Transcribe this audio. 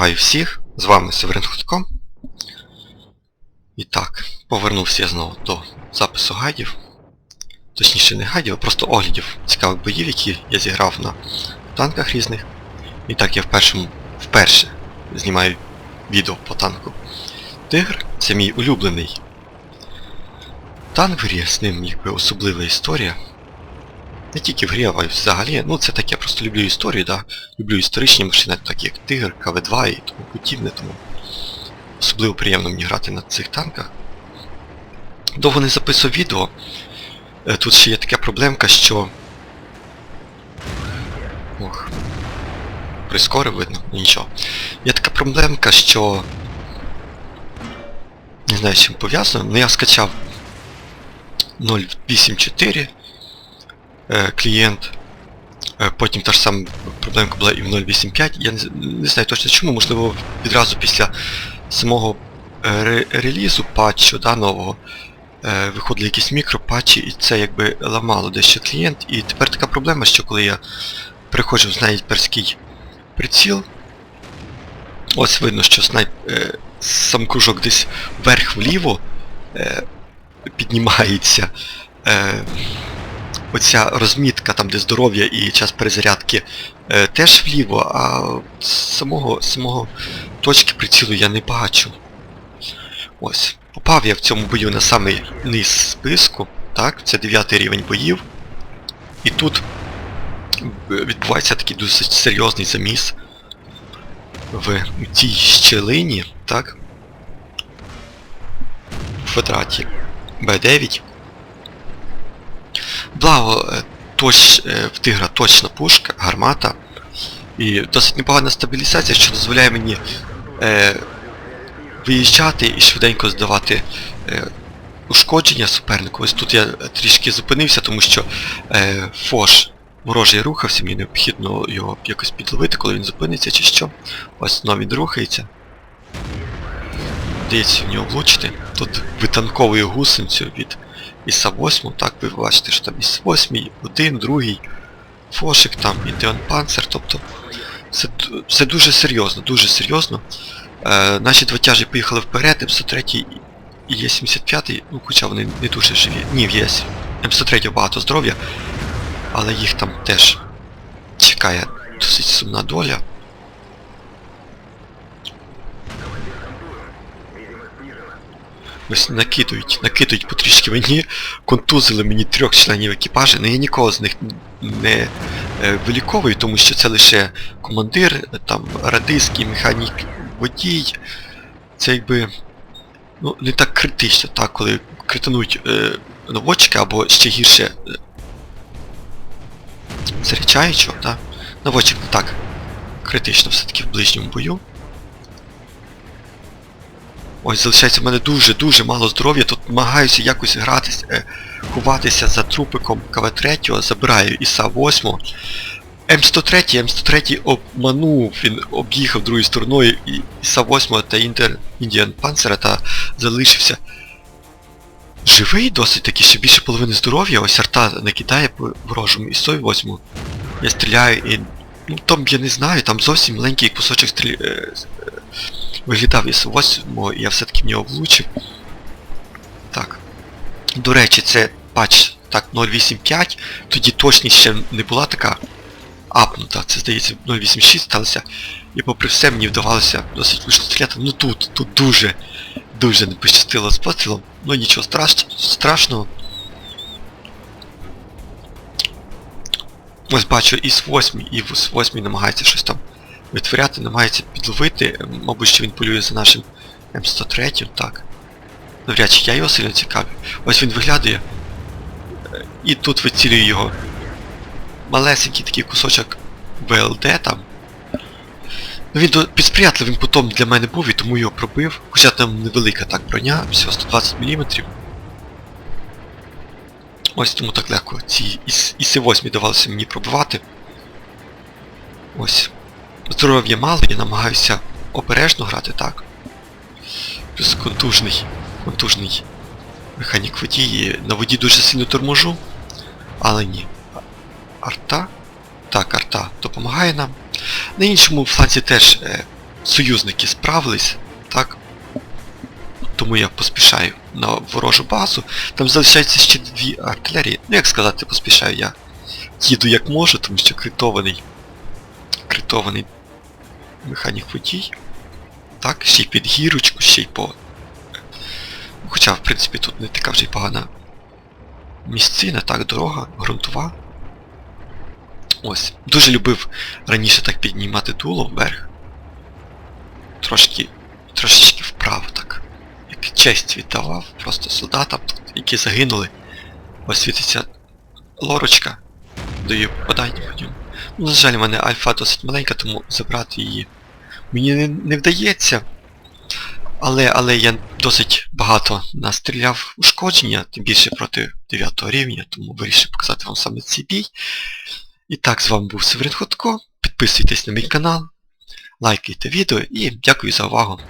Вітаю всіх! З вами Северин Хутко. І так, повернувся я знову до запису гайдів. Точніше не гайдів, а просто оглядів цікавих боїв, які я зіграв на танках різних. І так я першому, вперше знімаю відео по танку. Тигр це мій улюблений танк в грі, з ним якби особлива історія. Не тільки в грі, а й взагалі. Ну це таке, я просто люблю історію, да. Люблю історичні машини, такі як Тигр, КВ-2 і тому подібне, тому особливо приємно мені грати на цих танках. Довго не записував відео. Е, Тут ще є така проблемка, що... Ох. Прискорив видно, ну нічого. Є така проблемка, що... Не знаю, з чим пов'язано, але я скачав 0.8.4 е, клієнт. Е, Потім та ж сама проблемка була і в 0.8.5. Я не, знаю точно чому, можливо відразу після самого е, ре- релізу патчу да, нового е, виходили якісь мікропатчі і це якби ламало дещо клієнт. І тепер така проблема, що коли я переходжу в снайперський приціл, ось видно, що снайп, е, сам кружок десь вверх-вліво е, піднімається. Е, оця розмітка, там де здоров'я і час перезарядки е, теж вліво, а самого, самого точки прицілу я не бачу. Ось. Попав я в цьому бою на самий низ списку, так, це 9 рівень боїв. І тут відбувається такий досить серйозний заміс в цій щелині, так? В квадраті Б9. Благо, е, точ, е, в тигра точна пушка, гармата. І досить непогана стабілізація, що дозволяє мені е, виїжджати і швиденько здавати е, ушкодження супернику. Ось тут я трішки зупинився, тому що е, Фош ворожий рухався, мені необхідно його якось підловити, коли він зупиниться чи що. Ось знову він рухається. Вдається в нього влучити. Тут витанковую гусеницю від Іса 8, так ви бачите, що там Іс 8, один, другий, Фошик там, і Деон Панцер, тобто ду- все дуже серйозно, дуже серйозно. Е, наші два тяжі поїхали вперед, М103 і Є75, ну хоча вони не дуже живі. Ні, в ЄС. М103 багато здоров'я, але їх там теж чекає досить сумна доля. Ось накидують, накидують потрішки мені, контузили мені трьох членів екіпажу, але я нікого з них не е, виліковую, тому що це лише командир, там радистський механік водій. Це якби ну, не так критично, так, коли критануть е, наводчика або ще гірше е, заряджаючого, так? Наводчик не так критично все-таки в ближньому бою. Ось залишається в мене дуже-дуже мало здоров'я, тут намагаюся якось гратись, е, ховатися за трупиком КВ-3, забираю Іса 8. М103, М103 обманув, він об'їхав другою стороною Іса 8 та Інтер Індіан Панцера та залишився. Живий досить таки, ще більше половини здоров'я, ось арта накидає по ворожому Ісою 8. Я стріляю і. Ну там я не знаю, там зовсім маленький кусочок стрілі... е, е, виглядав із 8 і я все-таки в нього влучив. Так. До речі, це патч так 0.8.5, тоді точність ще не була така апнута, це здається 0.8.6 сталося. І попри все мені вдавалося досить вийшло стріляти. Ну тут, тут дуже, дуже не пощастило з пострілом. Ну нічого страш... страшного. Ось бачу із 8 і з 8 намагається щось там витворяти, намагається підловити. Мабуть, що він полює за нашим М103, так. Навряд чи я його сильно цікавлю. Ось він виглядає. е, І тут вицілюю його. Малесенький такий кусочок ВЛД там. Ну він підсприятливим кутом для мене був і тому його пробив. Хоча там невелика так броня, всього 120 мм. Ось тому так легко. Ці іс, іси 8 давалося мені пробивати. Ось. Здоров'я мало, я намагаюся обережно грати, так. Плюс контужний, контужний механік водії. На воді дуже сильно торможу, але ні. Арта? Так, арта допомагає нам. На іншому фланзі теж е, союзники справились, так? Тому я поспішаю на ворожу базу. Там залишається ще дві артилерії. Ну як сказати, поспішаю я. Їду як можу, тому що критований. Критований механік водій. Так, ще й під гірочку, ще й по. Хоча, в принципі, тут не така вже й погана місцина, так, дорога, ґрунтова. Ось. Дуже любив раніше так піднімати дуло вверх. Трошки. трошечки вправо так. Як честь віддавав просто солдатам, які загинули. Ось світиться лорочка. Даю попадання по ньому. Ну, на жаль, в мене альфа досить маленька, тому забрати її мені не, не вдається. Але, але я досить багато настріляв ушкодження, тим більше проти 9 рівня, тому вирішив показати вам саме цей бій. І так, з вами був Северин Ходко. Підписуйтесь на мій канал, лайкайте відео і дякую за увагу.